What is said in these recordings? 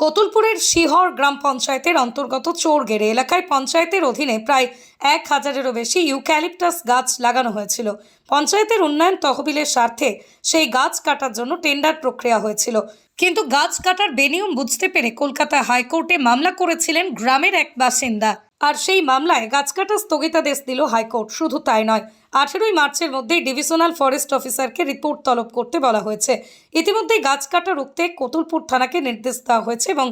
কতুলপুরের শিহর গ্রাম পঞ্চায়েতের অন্তর্গত চোরগেড়ে এলাকায় পঞ্চায়েতের অধীনে প্রায় এক হাজারেরও বেশি ইউক্যালিপটাস গাছ লাগানো হয়েছিল। পঞ্চায়েতের উন্নয়ন তহবিলের স্বার্থে সেই গাছ কাটার জন্য টেন্ডার প্রক্রিয়া হয়েছিল। কিন্তু গাছ কাটার বেনিয়ম বুঝতে পেরে কলকাতা হাইকোর্টে মামলা করেছিলেন গ্রামের এক বাসিন্দা। আর সেই মামলায় গাছ কাটা স্থগিতাদেশ দিল হাইকোর্ট। শুধু তাই নয়, আঠেরোই মার্চের মধ্যেই ডিভিশনাল ফরেস্ট অফিসারকে রিপোর্ট তলব করতে বলা হয়েছে। ইতিমধ্যে গাছ কাটা রুখতে কোতুলপুর থানাকে নির্দেশ দেওয়া হয়েছে এবং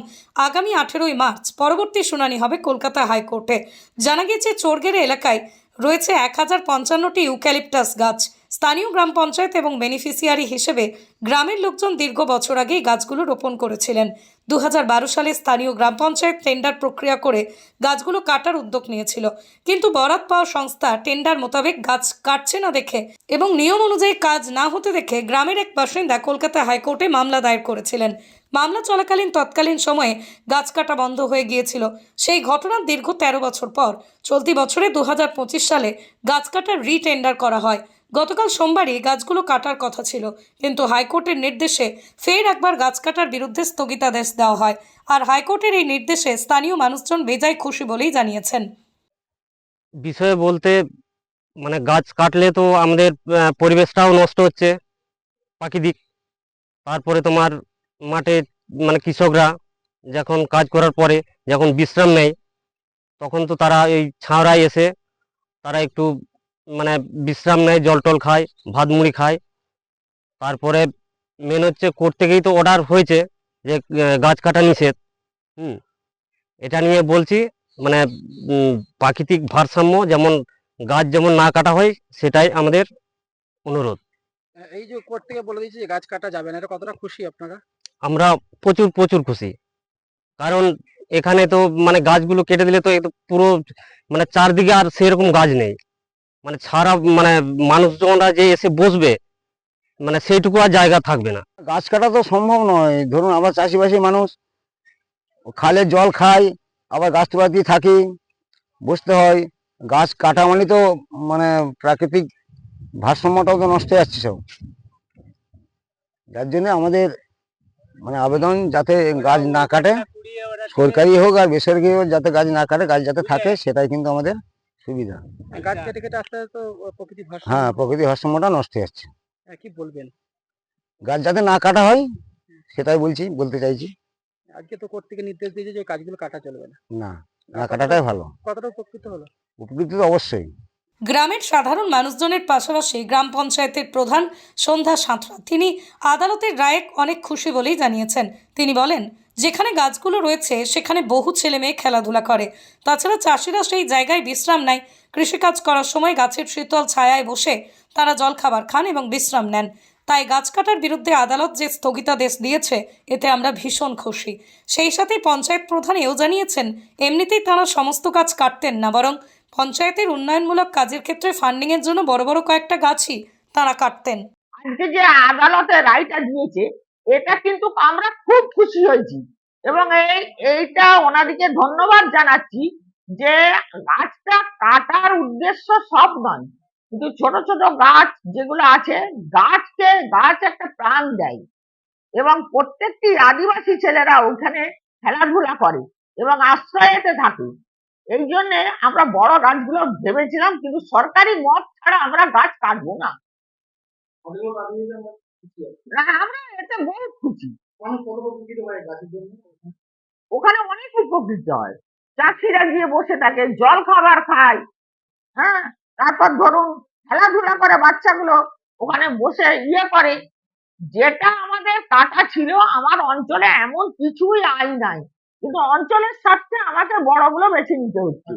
আগামী আঠেরোই মার্চ পরবর্তী শুনানি হবে কলকাতা হাইকোর্টে। জানা গিয়েছে চোরগেরে এলাকায় রয়েছে এক হাজার পঞ্চান্নটি ইউক্যালিপটাস গাছ। স্থানীয় গ্রাম পঞ্চায়েত এবং বেনিফিসিয়ারি হিসেবে গ্রামের লোকজন দীর্ঘ বছর আগেই গাছগুলো রোপণ করেছিলেন। দু হাজার বারো সালে স্থানীয় গ্রাম পঞ্চায়েত টেন্ডার প্রক্রিয়া করে গাছগুলো কাটার উদ্যোগ নিয়েছিল। কিন্তু বরাত পাওয়া সংস্থা টেন্ডার মোতাবেক গাছ কাটছে না দেখে এবং নিয়ম অনুযায়ী কাজ না হতে দেখে গ্রামের এক বাসিন্দা কলকাতা হাইকোর্টে মামলা দায়ের করেছিলেন। মামলা চলাকালীন তৎকালীন সময়ে গাছ কাটা বন্ধ হয়ে গিয়েছিল। সেই ঘটনার দীর্ঘ তেরো বছর পর। চলতি বছরে দু হাজার পঁচিশ সালে গাছ কাটার রিটেন্ডার করা হয়। গতকাল সোমবারই গাছগুলো কাটার কথা ছিল। কিন্তু হাইকোর্টের নির্দেশে ফের একবার গাছ কাটার বিরুদ্ধে স্থগিতাদেশ দেওয়া হয়। আর হাইকোর্টের এই নির্দেশে স্থানীয় মানুষজন বেজায় খুশি বলেই জানিয়েছেন। বিষয়ে বলতে মানে গাছ কাটলে তো আমাদের পরিবেশটাও নষ্ট হচ্ছে প্রাকৃতিক। তারপরে তোমার মাঠে মানে কৃষকরা যখন কাজ করার পরে যখন বিশ্রাম নেয়, তখন তো তারা এই ছাওড়ায় এসে তারা একটু মানে বিশ্রাম নেয় জল টল খায় ভাত মুড়ি খায়। তারপরে মেন হচ্ছে কোর্ট থেকেই তো অর্ডার হয়েছে যে গাছ কাটা নিষেধ। হুম। এটা নিয়ে বলছি মানে প্রাকৃতিক ভারসাম্য যেমন গাছ যেমন না কাটা হয় সেটাই আমাদের অনুরোধ। এই যে কোর্ট থেকে বলে দিয়েছে যে গাছ কাটা যাবে না এটা কতটা খুশি আপনারা? আমরা প্রচুর প্রচুর খুশি। কারণ এখানে তো মানে গাছগুলো কেটে দিলে তো পুরো মানে চারদিকে আর সেরকম গাছ নেই। মানে ছাড়া মানে মানুষজনরা যে এসে বসবে মানে সেইটুকু আর জায়গা থাকবে না। গাছ কাটা তো সম্ভব নয়। ধরুন আমরা চাষিবাসী মানুষ, খালে জল খাই, আবার গাছপাতি থাকি, বসতে হয়। গাছ কাটা মানে তো মানে প্রাকৃতিক ভারসাম্যটাও তো নষ্ট হয়ে যাচ্ছে সব। যার জন্য আমাদের মানে আবেদন যাতে গাছ না কাটে, সরকারি হোক আর বেসরকারি হোক, যাতে গাছ না কাটে, গাছ যাতে থাকে, সেটাই কিন্তু আমাদের সুবিধা। গাছ কেটে কেটে আস্তে আস্তে তো প্রকৃতি ভারসাম্য হ্যাঁ প্রকৃতির ভারসাম্যটা নষ্ট হয়ে যাচ্ছে। হ্যাঁ, কি বলবেন? গাছ যাতে না কাটা হয় সেটাই বলছি বলতে চাইছি। আজকে তো কোর্ট থেকে নির্দেশ দিয়েছে যে ওই গাছগুলো কাটা চলবে না। না না কাটাটাই ভালো। কতটা উপকৃত হলো? উপকৃত তো অবশ্যই। গ্রামের সাধারণ মানুষজনের পাশাপাশি গ্রাম পঞ্চায়েতের প্রধান সন্ধ্যা সাঁতরা। তিনি আদালতের রায়ে অনেক খুশি বলেই জানিয়েছেন। তিনি বলেন, যেখানে গাছগুলো রয়েছে, সেখানে বহু ছেলে মেয়ে খেলাধুলা করে। তাছাড়া চাষিরা সেই জায়গায় বিশ্রাম নেয়। কৃষিকাজ করার সময় গাছের শীতল ছায়ায় বসে তারা জলখাবার খান এবং বিশ্রাম নেন। তাই গাছ কাটার বিরুদ্ধে আদালত যে স্থগিতাদেশ দিয়েছে, এতে আমরা ভীষণ খুশি। সেই সাথে পঞ্চায়েত প্রধান এও জানিয়েছেন, এমনিতেই তারা সমস্ত গাছ কাটতেন না, বরং পঞ্চায়েতের উন্নয়নমূলক কাজের ক্ষেত্রে ফান্ডিংয়ের জন্য বড় বড় কয়েকটা গাছই তারা কাটতেন। আজকে যে আদালতে রায়টা দিয়েছে, এটা কিন্তু আমরা খুব খুশি হয়েছি। এবং এই, এইটা ওনাদিকে ধন্যবাদ জানাচ্ছি যে গাছটা কাটার উদ্দেশ্য সব নয়, কিন্তু ছোট ছোট গাছ যেগুলো আছে, গাছকে গাছ একটা প্রাণ দেয়। এবং প্রত্যেকটি আদিবাসী ছেলেরা ওখানে খেলাধুলা করে এবং আশ্রয়েতে থাকে। এই জন্য আমরা বড় গাছগুলো ভেবেছিলাম, কিন্তু সরকারি মত ছাড়া আমরা গাছ কাটবো না। আমরা এতে বহুত খুশি। ওখানে অনেক উপকৃত হয়। চাষিরা গিয়ে বসে থাকে, জল খাবার খায়। হ্যাঁ তারপর ধরুন খেলাধুলা করে বাচ্চাগুলো, ওখানে বসে ইয়ে করে। যেটা আমাদের কাটা ছিল, আমার অঞ্চলে এমন কিছুই আইন নাই। কিন্তু অঞ্চলের স্বার্থে আমাকে বড়গুলো বেছে নিতে হচ্ছে।